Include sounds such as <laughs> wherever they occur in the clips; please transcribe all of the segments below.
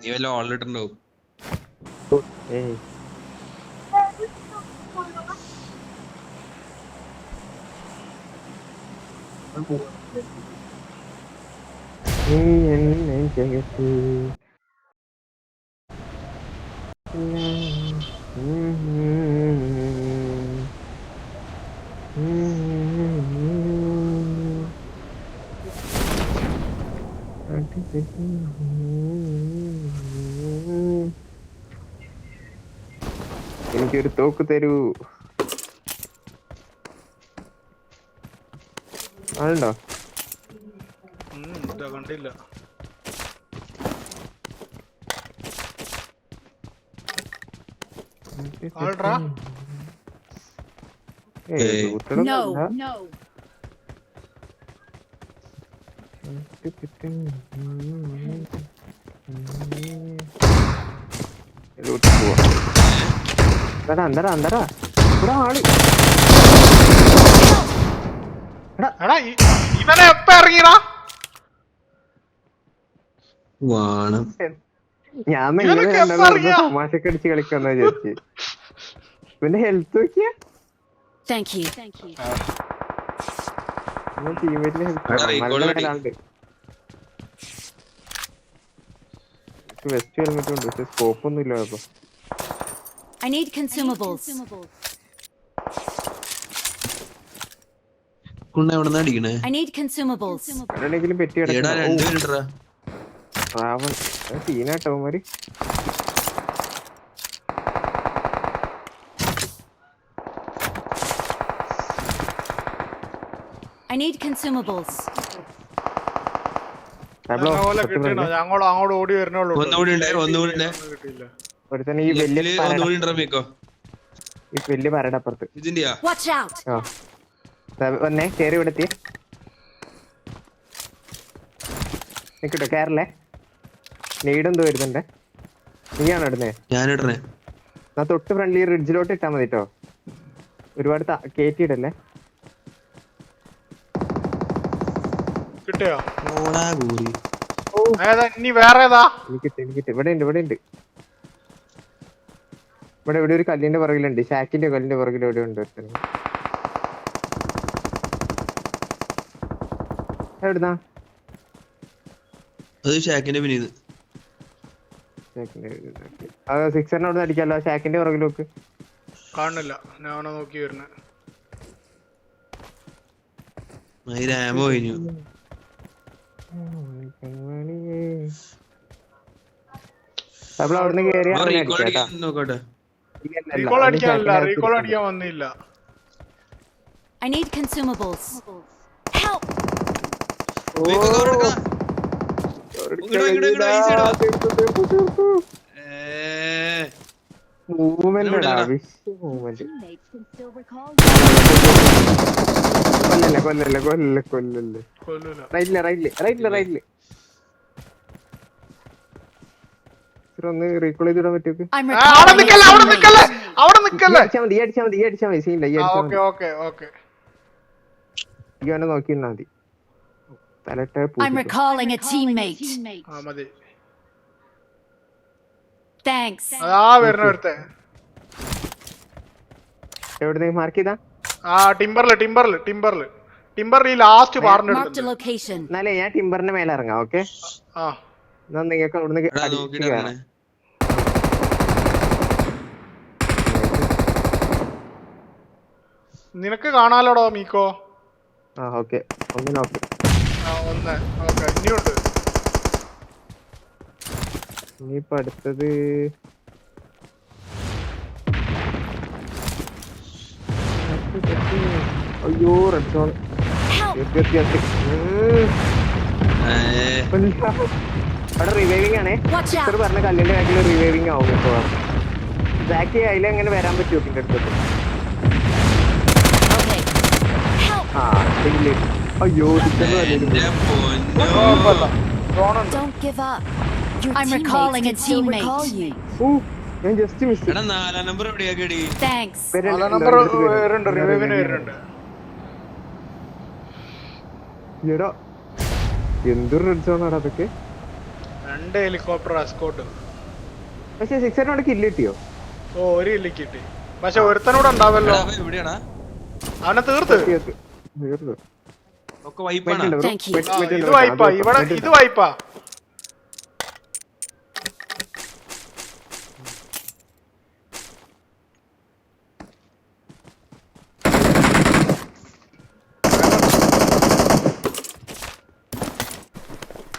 നീ വല്ല ഓളിട്ടുണ്ടാവും ഏയ്. എനിക്കൊരു തോക്ക് തരൂ. ആളുണ്ടോ? കണ്ടില്ല. No, no. പോവാ എന്താടാ എന്താടാ ഇവിടെ ആൾ എടാ ഇവനെ എപ്പ ഇറങ്ങിടാ വാണം. ഞാൻ? തമാശക്ക് അടിച്ച് കളിക്കാന്ന് വിചാരിച്ച്. പിന്നെ health Nokia. Thank you thank you. ടീമേറ്റിന് എടാ, recall അടി. ഹെൽത്ത് വെസ്റ്റ് ഹെൽമെറ്റ് ഉണ്ട്. പക്ഷെ സ്കോപ്പ് ഒന്നും ഇല്ല അപ്പൊ I need consumables. കുണ്ണ എവിടെ നിന്ന് അടിക്കണേ? I need consumables. എവിടെയെങ്കിലും പെറ്റി എടാ കിടക്കണം സീനാട്ടോ I need consumables. ഞങ്ങൾ അങ്ങോട്ട് ഓടി വരണുള്ളൂ ഒന്നുകൂടി ഉണ്ട്, ഒന്നുകൂടി ഈ വലിയ ഒന്നുകൂടി ഈ വലിയ പരട അപ്പുറത്ത്. ഇതിന്റെയാ? Watch out. വന്നേ കേറി നിക്കട്ടോ കേറല്ലേ? നീടെന്തോ വരുന്നുണ്ട്. നീയാണോ ഇടുന്നേ? ഞാൻ ഇടണേ ഞാൻ തൊട്ട് ഫ്രണ്ട്ലി റിഡ്ജിലോട്ട് ഇട്ടാ മതി കേട്ടോ ഒരുപാട് കേറ്റി ഇടല്ലേ കിട്ടിയോ? ഓടാ കൂറി ഏതാ ഇനി വേറെ ഏതാ? എനിക്കിട്ട് എനിക്കിട്ട് ഇവിടെ ഉണ്ട് ഇവിടെ ഉണ്ട് ഇവിടെ ഇവിടെ ഒരു കല്ലിന്റെ പുറകിലുണ്ട്. ഷാക്കിന്റെ കല്ലിന്റെ പുറകിൽ ഇവിടെ ഉണ്ട്. എവിടുന്നാ? അത് ഷാക്കിന്റെ പിന്നീന്ന് ഷാക്കിന്റെ അത് സിക്സറിനെ അവിടെ അടിക്കാലോ ഷാക്കിന്റെ പുറകിൽ നോക്ക്. കാണുന്നില്ല ഞാൻ നോക്കി വരുന്നത് കഴിഞ്ഞു അപ്പോൾ അവിടുന്ന് കേറി നോക്കട്ടെ. റീകോൾ അടിക്കാനല്ല റീകോൾ അടിക്കാൻ വന്നില്ല. I need consumables. Help. മീക്കോ still recall കൊല്ലല്ലേ കൊല്ലല്ലേ കൊല്ലല്ലേ കൊല്ലല്ലേ കൊല്ലൂല റൈറ്റിൽ റൈറ്റിൽ റൈറ്റിൽ റൈറ്റിൽ ഒന്ന് റീകോൾ ചെയ്തിടാൻ പറ്റുമോ I'm ആ, അവിടെ recalling a നിക്കല്ലേ അവിടെ നിക്കല്ലേ അവിടെ നിക്കല്ലേ അടിച്ചാ മതി അടിച്ചാ മതി അടിച്ചാ മതി സീനില്ല ഈ അടിച്ചാ മതി ഓക്കെ ഓക്കെ നോക്കി നിന്നാ മതി തലട്ടെ I'm recalling ആ മതി Thanks. ആ വരുന്ന ഒരുത്തെ എവിടെ മാർക്ക് ചെയ്താ? ആ ടിമ്പറിൽ ടിമ്പറിൽ ടിമ്പറിൽ ടിമ്പറിൽ ഈ ലാസ്റ്റ് പാറിന്റെ. എന്നാലേ ഞാൻ ടിമ്പറിന്റെ മേലെ ഇറങ്ങാം ഓക്കെ ആ. എന്നാ നിങ്ങൾക്ക് അവിടുന്ന് നിനക്ക് കാണാലോടോ മീക്കോ? ആ ഓക്കെ ഒന്ന് നോക്ക്. ആ ഒന്ന്. ഓക്കെ ഇനിയുണ്ട്. ഇനിയിപ്പോ അടുത്തത് അയ്യോ റെഡ് സോൺ അവിടെ റിവൈവിംഗ് ആണേ. പറഞ്ഞ കല്ലിന്റെ ബാക്കിൽ റിവൈവിംഗ് ആവും ഇപ്പൊ. ബാക്കി അതിൽ എങ്ങനെ വരാൻ പറ്റുമോ പിന്നെ അടുത്തത്. ആ അയ്യോ ഇതൊന്നും Your I'm recalling a teammate. ഞാൻ ജസ്റ്റ് മിസ് എടാ നാലാം നമ്പർ എവിടെയാ കേടി Thanks. നാലാം നമ്പർ വരുന്നുണ്ട് റിവൈവിന് വരുന്നുണ്ട് എടാ എന്തൊരു റെഡ് സോൺ ആണ് അതൊക്കെ രണ്ട് ഹെലികോപ്റ്റർ എസ്കോട്ട് പക്ഷെ സിക്സറിനോട് കില്ല് കിട്ടിയോ ഓ ഒരു കില്ല് കിട്ടി പക്ഷെ ഒരുത്തനൂടെ ഉണ്ടാവല്ലോ എടാ, അവൻ എവിടെയാടാ അവനെ തീർത്ത് തീർത്ത്. തീർത്ത്. ഒക്കെ വൈപ്പാണ്. Thank you. ആ, ഇത് വായ്പ ഇവിടെ. ഇത് വായ്പാ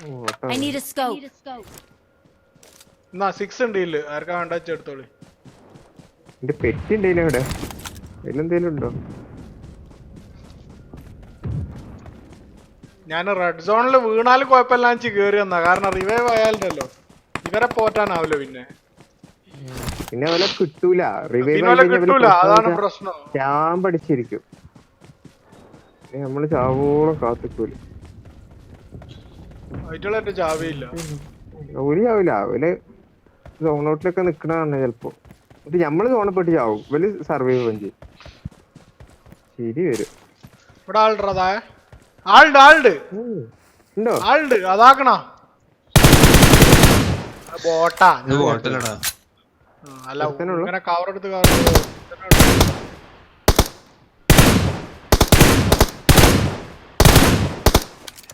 ഓ, ഓട്ടം. I need a scope. എന്നാ സിക്സ് ഉണ്ട് ഇല്ല ആർക്കാ വേണ്ട വെച്ച് എടുത്തോളി എന്റെ പെറ്റ് ഉണ്ടല്ലോ ഇവിടെ. ഇതിലെന്തേലും ഉണ്ടോ? ഞാൻ റെഡ് സോണിൽ വീണാലും കുഴപ്പമില്ല വെച്ച് കേറി വന്നാ. കാരണം റിവൈവ് ആയാലോ ഇവരെ പോറ്റാനാവില്ല പിന്നെ. പിന്നെ അവനെ കിട്ടൂല. റിവൈവ് കിട്ടൂല. അതാണ് പ്രശ്നം. ഞാൻ പഠിച്ചിരിക്കും ഏ, നമ്മൾ ചാവോളം കാത്തിക്കൂല. ഓൽ ചാവില്ല അവൽ സോണൗട്ടിലൊക്കെ നിക്കണതാണ് ചെലപ്പോ. ഇത് ഞമ്മൾ സോണപ്പെട്ട് ചാവും. ഇവർ സർവൈവ് ചെയ്യും ശരി വരും. ഇവിടെ ആളുണ്ട് ആളുണ്ട് ഉം. ഉണ്ടോ? ആളുണ്ട്. അതാക്കണ. ബോട്ടാ. ഇത് ബോട്ടിലടാ. അല്ല? കവർ എടുത്ത് കവർ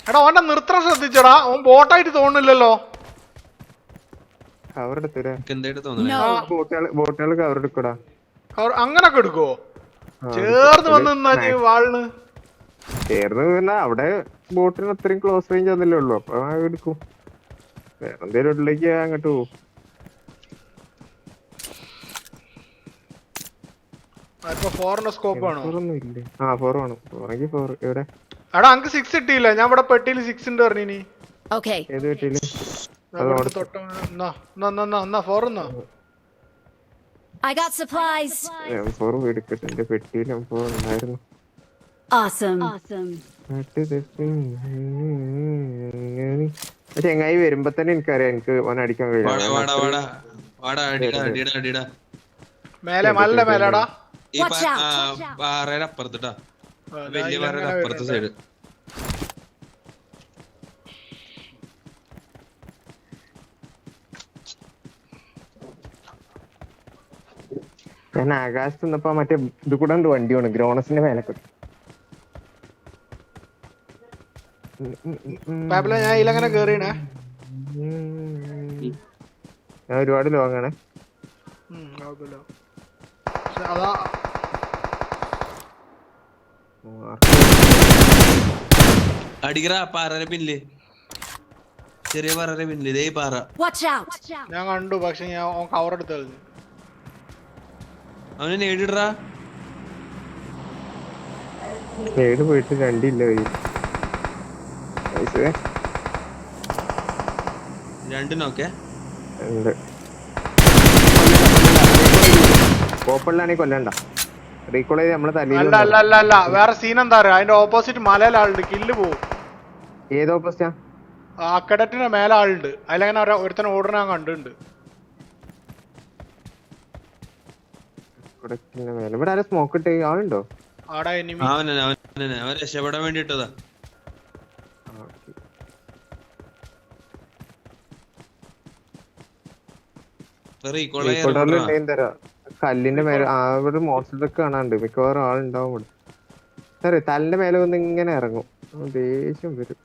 എടാ ഓന്റെ നൃത്തം ശ്രദ്ധിച്ചടാ. ഓൻ ബോട്ടായിട്ട് തോന്നുന്നില്ലല്ലോ. കവർ. ബോട്ടുകൾ ബോട്ടുകൾ കവർ എടുക്കടാ. കവർ അങ്ങനൊക്കെ എടുക്കോ ചേർന്ന് വന്ന് നിന്നാ വാളിന്. ചേർന്ന് പിന്നെ അവിടെ ബോട്ടിന് അത്രയും ക്ലോസ് റേഞ്ച് ഒന്നല്ലേ ഉള്ളു. അപ്പൊ എടുക്കും. വേറെന്തേലും ഉള്ളിലേക്ക് അങ്ങോട്ട് പോകും ഇപ്പൊ ഫോറിന്റെ സ്കോപ്പ് ആണോ ഫോറൊന്നും ഇല്ലേ ആ ഫോർ ആണ് ഫോറെങ്കിൽ ഫോർ എവിടെ എടാ അങ്ക് സിക്സ് കിട്ടിയില്ല. ഞാൻ ഇവിടെ പെട്ടിയിൽ സിക്സ് ഉണ്ട്. Awesome. പക്ഷെ ചെങ്ങായി വരുമ്പോ തന്നെ എനിക്കറിയാം. എനിക്ക് ഓൻ അടിക്കാൻ കഴിയും വാടാ വാടാ വാടാ. അടിടാ അടിടാ അടിടാ മേലെ നല്ല മേലെടാ. ഈ. പാറയുടെ അപ്പുറത്തിട്ടാ വലിയ പാറയുടെ അപ്പുറത്തെ സൈഡ് ഞാൻ ആകാശത്ത് നിന്നപ്പോ മറ്റേ ഇത് കൂടെ ഉണ്ട് വണ്ടി വേണം ഗ്രോണസിന്റെ മേലെ ഞാൻ ഇതിലങ്ങനെ കേറിയണേ ഞാൻ ഒരുപാട് ലോങ്ങാണ് അതാ അടിക്കറ പാറയുടെ പിന്നിൽ. ചെറിയ പാറയുടെ പിന്നിൽ. ഇതേ പാറ. ഞാൻ കണ്ടു പക്ഷെ ഞാൻ കവർ എടുത്തു കളഞ്ഞു. അവന് നേടിടറാ നേട് പോയിട്ട് രണ്ടില്ല രണ്ടിനൊക്കെ ഉണ്ട് ഓപ്പണിലാണെങ്കിൽ കൊല്ലണ്ട. റീകോൾ ചെയ്ത് നമ്മളെ അല്ല അല്ല അല്ല അല്ല. വേറെ സീൻ എന്താ അറിയാ? അതിന്റെ ഓപ്പോസിറ്റ് മലയിൽ ആളുണ്ട്. കില്ല് പോവും. ഏത് ഓപ്പോസിറ്റാ അക്കഡറ്റിന്റെ മേലെ ആളുണ്ട്. അതിലങ്ങനെ ഒരു ഒരുത്തനെ ഓർഡർ ഞാൻ കണ്ടിട്ടുണ്ട്. ഇവിടെ ആരും സ്മോക്ക് ഇട്ട് ആളുണ്ടോ? ആടാ എനിമി അവനെ അവൻ രക്ഷപ്പെടാൻ തരാം. കല്ലിന്റെ മേലെ ആ ഇവിടെ മോട്ടർ ട്രക്ക് കാണാണ്ട് മിക്കവാറും ആളുണ്ടാവും ഇവിടെ സാറേ തലിന്റെ മേലെ വന്ന് ഇങ്ങനെ ഇറങ്ങും. ദേഷ്യം വരും.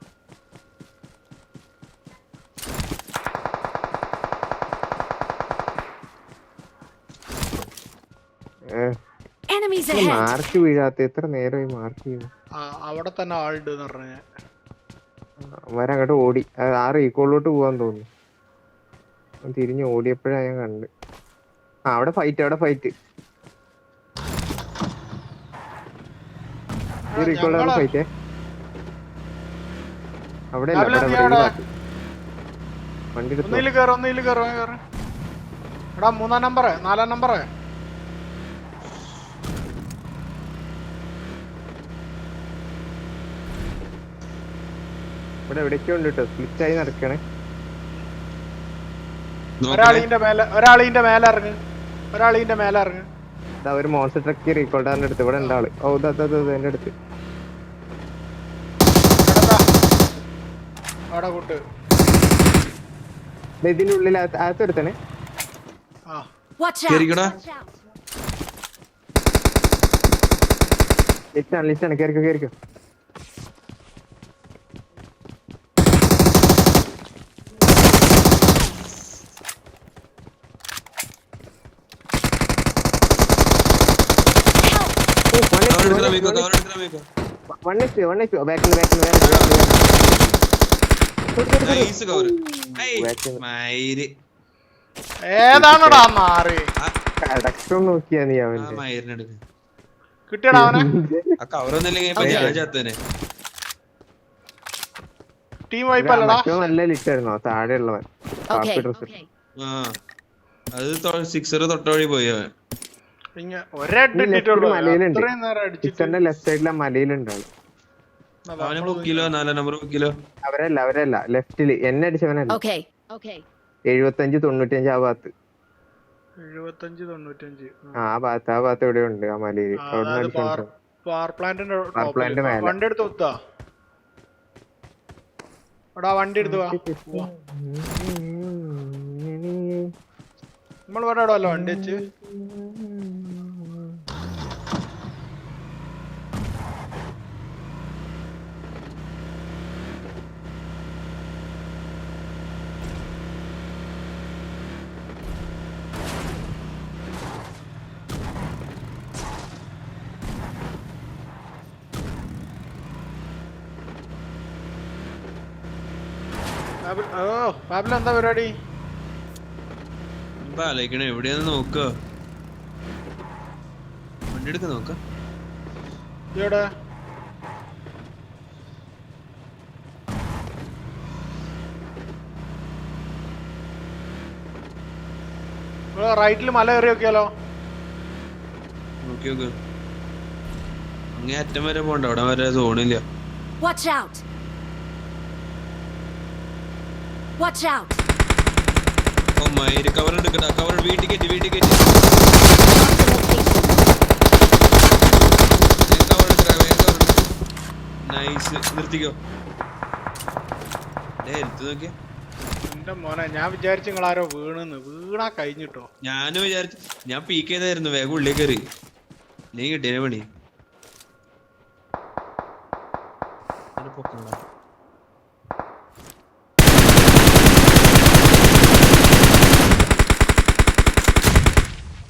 Enemies ahead. മാർക്ക് വീഴാത്ത എത്ര നേരമായി മാർക്ക് ചെയ്യുന്നു. അവിടെ തന്നെ ആളുണ്ട് അവരങ്ങോട്ട് പറഞ്ഞ ഓടി ആ, ഈക്കോളിലോട്ട് റീകോളിലോട്ട് പോവാൻ തോന്നുന്നു. തിരിഞ്ഞ് ഓടിയപ്പോഴാ ഞാൻ കണ്ട്. ആ അവിടെ ഫൈറ്റ് അവിടെ ഫൈറ്റ് ഫൈറ്റ് അവിടെ. വണ്ടി എടുത്തോ? ഒന്നിൽ കയറി ഒന്നിൽ കയറി കയറി എടാ മൂന്നാം നമ്പർ നാലാം നമ്പർ ഇവിടെ എവിടേക്കോ ഉണ്ട് കേട്ടോ സ്പ്ലിറ്റ് ആയി നടക്കണേ. ഒരാളിന്റെ മേലെ ഒരാളിന്റെ മേലെ ഇറങ്ങ്. ഒരാളിന്റെ മേലെ ഇറങ്ങ്. ഇതാ ഒരു മോൺസ്റ്റർ ട്രക്ക് റീകോൾഡാറിന്റെ അടുത്ത്. ഇവിടെ ഉണ്ടാൾ. ഓ ഇതാ എന്റെ അടുത്ത്. അവിടെ കൂട്ട്. ഇതിന്റെ ഉള്ളിൽ അകത്ത്! കേറിക്കടാ. ലിസ്റ്റാണ് ലിസ്റ്റാണ് കേറിക്കോ കേറിക്കോ. Cover cover nice cover. മയിര് ഏതാണടാ മാറി? കടക്കം നോക്കിയാ നീ അവന്റെ കിട്ടിയടാ അവനെ? <laughs> ആ കവറൊന്നുമില്ലെങ്കിൽ ഇപ്പൊ ഞാൻ ചത്തേനെ ടീം വൈപ്പ് അല്ലടാ. മറ്റോ നല്ല ലിറ്റായിരുന്നോ താഴെ ഉള്ളവൻ Okay. Dress Okay. ആ അത് സിക്സർ തൊട്ട വഴി പോയി അവൻ. ലെഫ്റ്റ് സൈഡിലെ മലയിലുണ്ട്. അവരല്ല അവരല്ല. ലെഫ്റ്റിൽ എന്നെ അടിച്ചവനല്ല. Okay. Okay. എഴുപത്തഞ്ച് തൊണ്ണൂറ്റഞ്ച് ആ ഭാഗത്ത്. ആ. ഭാഗത്ത് ആ ഭാഗത്ത് എവിടെ ഉണ്ട് ആ മലയിൽ. വണ്ടി എടുത്ത് എടാ വണ്ടി എടുത്ത് വാ. നമ്മൾ ഇവിടെ വണ്ടി വെച്ച്? ഓ ബാബിൽ എന്താ പരിപാടി? ആലോചിക്കണേ എവിടെയാന്ന് നോക്ക. വണ്ടി എടുക്ക നോക്ക ഇവിടെ റൈറ്റിൽ മല കയറി നോക്കിയാലോ? നോക്കി നോക്ക്. അങ്ങേ അറ്റം വരെ പോണ്ട അവിടെ വരെ സോണില്ല. Watch out! Watch out! Oh my, cover എടുക്കണ്ട കവർ വീട്ടിൽ കയറ്റി വീട്ടിൽ location. കവർ എടുക്കടാ വേഗം കവർ നൈസ് നിർത്തിക്കോ. ദേ എടുത്ത് നോക്കിയ. എന്റെ മോനെ ഞാൻ വിചാരിച്ചു നിങ്ങൾ ആരോ വീണെന്ന്. വീണാ കഴിഞ്ഞിട്ടോ? ഞാനും വിചാരിച്ചു. ഞാൻ പീക്ക് ചെയ്തായിരുന്നു വേഗം ഉള്ളിൽ കയറി. നീ കിട്ടിയ പണി. പൊക്കണടാ.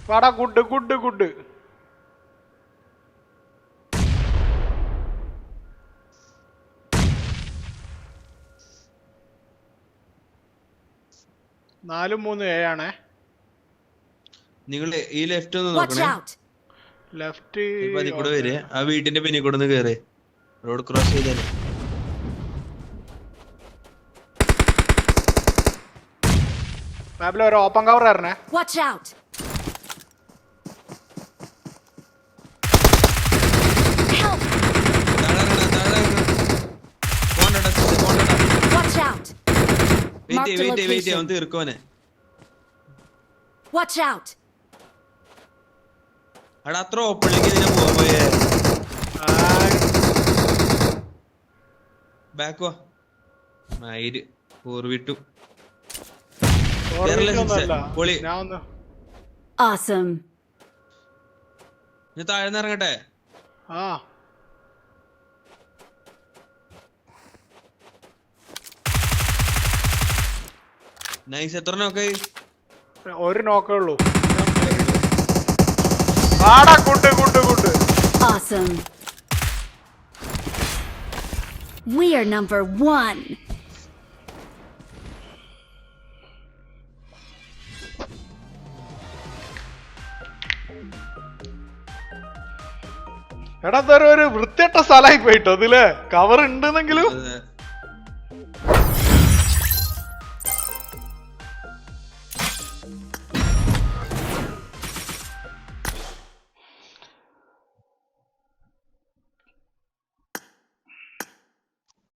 വാടാ ഗുഡ് ഗുഡ് ഗുഡ്. നാലും മൂന്ന് ഏഴാണേ നിങ്ങൾ ഈ ലെഫ്റ്റ് ഒന്ന് നോക്കണേ! ലെഫ്റ്റ് ഇപ്പൊ അതിൽ കൂടെ വരെ ആ വീട്ടിന്റെ പിന്നിൽ കൂടെ ഒന്ന് കേറ്. റോഡ് ക്രോസ് ചെയ്താൽ. മാപ്പിൽ ഒരു ഓപ്പൺ കവർ ആയിരുന്നേ വാച്ച് out! Help! താഴെ ഇറങ്ങടാ, താഴെ ഇറങ്ങടാ. പോണ്ടടാ, സിസ്റ്റർ, പോണ്ടടാ. Watch out! വെയിറ്റ് Mark ചെയ്യ്, the വെയിറ്റ് ചെയ്യ്, വെയിറ്റ് ചെയ്യ്, അവൻ location. തീർക്കോനെ Watch out! അവിടെ അത്ര ഓപ്പണിലേക്ക് ഇതിനെ പോവാൻ പോയേ ബാക്ക് വാ മയിര് ഓർവിട്ടു കേരള സിക്സ്. പൊളി. ഞാൻ ഒന്ന് Awesome. ഞാൻ താഴെ ഇറങ്ങട്ടെ ആ നൈസ് എത്ര നോക്ക് ഒരു നോക്കേ ഉള്ളൂ ആടാ good good good Awesome. We are number one. എടാ ഇതൊരു ഒരു വൃത്തിയട്ട സ്ഥലമായി പോയിട്ടോ ഇതിൽ കവർ ഉണ്ടെന്നെങ്കിലും.